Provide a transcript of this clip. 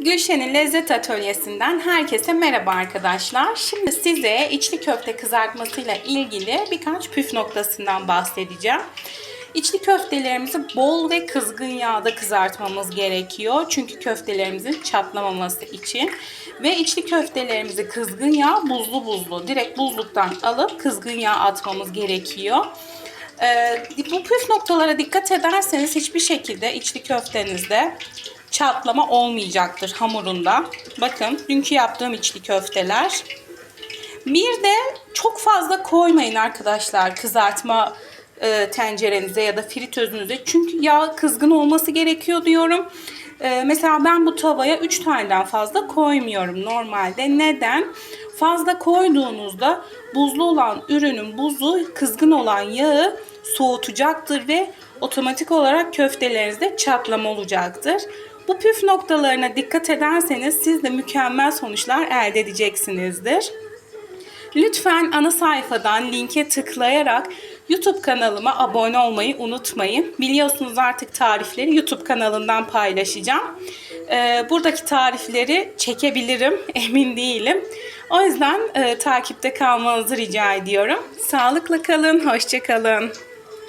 Gülşen'in Lezzet Atölyesi'nden herkese merhaba arkadaşlar. Şimdi size içli köfte kızartmasıyla ilgili birkaç püf noktasından bahsedeceğim. İçli köftelerimizi bol ve kızgın yağda kızartmamız gerekiyor. Çünkü köftelerimizin çatlamaması için. Ve içli köftelerimizi kızgın yağ buzlu buzlu direkt buzluktan alıp kızgın yağ atmamız gerekiyor. Ee, bu püf noktalara dikkat ederseniz hiçbir şekilde içli köftenizde çatlama olmayacaktır hamurunda. Bakın dünkü yaptığım içli köfteler. Bir de çok fazla koymayın arkadaşlar kızartma e, tencerenize ya da fritözünüze. Çünkü yağ kızgın olması gerekiyor diyorum. E, mesela ben bu tavaya 3 taneden fazla koymuyorum normalde. Neden? Fazla koyduğunuzda buzlu olan ürünün buzu kızgın olan yağı soğutacaktır ve otomatik olarak köftelerinizde çatlama olacaktır. Bu püf noktalarına dikkat ederseniz siz de mükemmel sonuçlar elde edeceksinizdir. Lütfen ana sayfadan linke tıklayarak YouTube kanalıma abone olmayı unutmayın. Biliyorsunuz artık tarifleri YouTube kanalından paylaşacağım. Ee, buradaki tarifleri çekebilirim, emin değilim. O yüzden e, takipte kalmanızı rica ediyorum. Sağlıkla kalın, hoşça kalın.